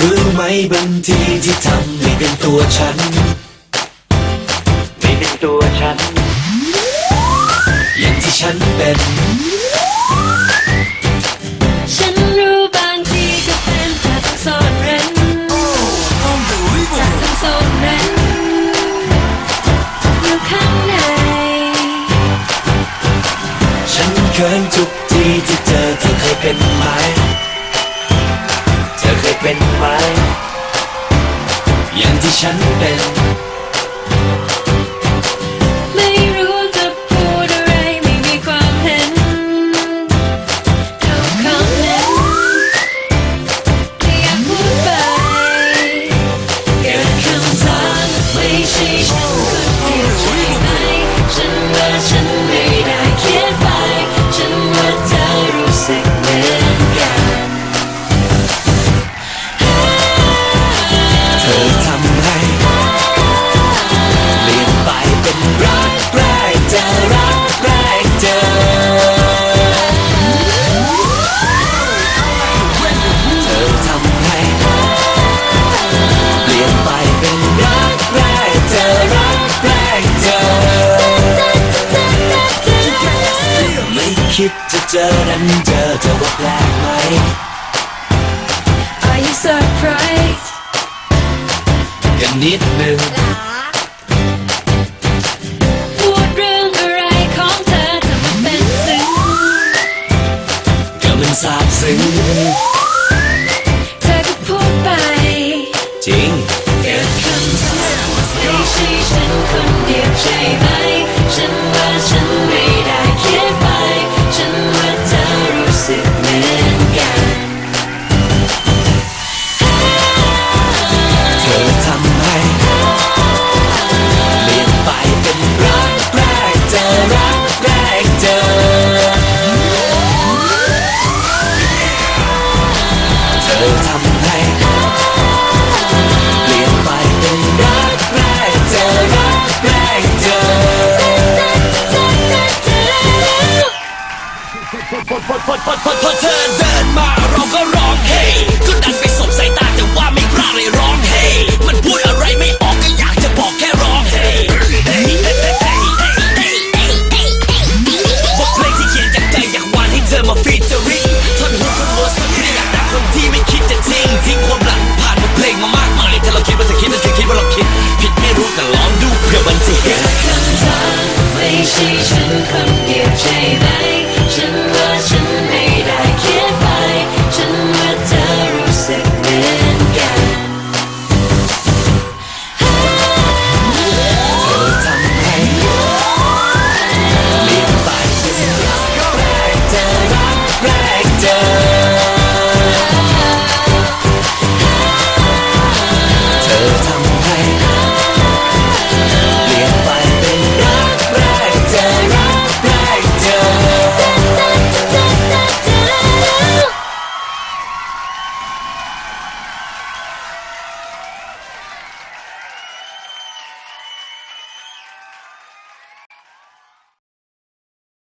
รู้ไหมบางทีที่ทำไม่เป็นตัวฉัน ไม่เป็นตัวฉัน อย่างที่ฉันเป็น ฉันรู้บางทีก็เป็นแต่ต้องซ่อนเร้นแต่ต้องซ่อนเร้นอยู่ข้างใน ฉันเขินทุกทีที่เจอเธอเคยเป็นไหม ฉันเป็น ไม่รู้จะพูดอะไรไม่มีความเห็น No comment ไม่อยากพูดไปเกิดคำถามไม่ใช่ฉันคนเดียวใช่ไหมฉันว่าฉันไม่ คิดจะเจอนั้นเจอเธอว่าแปลกไหม Are you surprised กันนิดหนึ่งพูดเรื่องอะไรของเธอทำมันเป็นซึ้งก็มันซาบซึ้งเธอก็พูดไป จริง พอพอพอพอพอพอเธอเดินมาเราก็ร้องเฮ้ก็ดันไปสบสายตาแต่ว่าไม่กล้าเลยร้องเฮ้มันพูดอะไรไม่ออกก็อยากจะบอกแค่ร้องเฮ้บทเพลงที่เขียนจากใจอยากวานให้เธอมาฟีเจอริ่งท่อนฮุกท่อนเวอร์สมันเรียกแต่คนที่ไม่คิดจะทิ้งทิ้งความหลังผ่านบทเพลงมามากมายถ้าเราคิดว่าเธอคิดว่าเธอคิดว่าเราคิด ผิดไม่รู้แต่ลองดูเพื่อมันจะเห็นคำถามไม่ใช่ฉัน